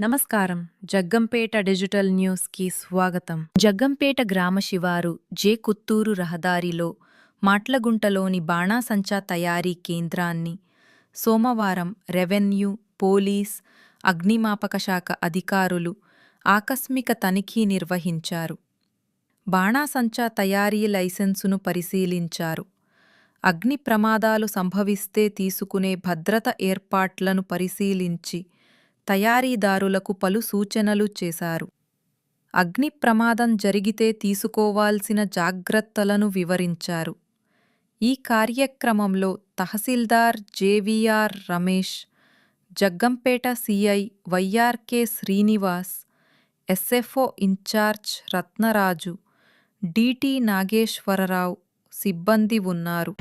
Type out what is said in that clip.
నమస్కారం. జగ్గంపేట డిజిటల్ న్యూస్కి స్వాగతం. జగ్గంపేట గ్రామ శివారు జే కుత్తూరు రహదారిలో మాట్లగుంటలోని బాణాసంచా తయారీ కేంద్రాన్ని సోమవారం రెవెన్యూ పోలీస్ అగ్నిమాపక శాఖ అధికారులు ఆకస్మిక తనిఖీ నిర్వహించారు. బాణాసంచా తయారీ లైసెన్సును పరిశీలించారు. అగ్ని ప్రమాదాలు సంభవిస్తే తీసుకునే భద్రత ఏర్పాట్లను పరిశీలించి తయారీదారులకు పలు సూచనలు చేశారు. అగ్ని ప్రమాదం జరిగితే తీసుకోవాల్సిన జాగ్రత్తలను వివరించారు. ఈ కార్యక్రమంలో తహసీల్దార్ JVR Ramesh Jaggampeta CI YRK Srinivas SFO in charge Ratnaraju DT Nageswara Rao సిబ్బంది ఉన్నారు.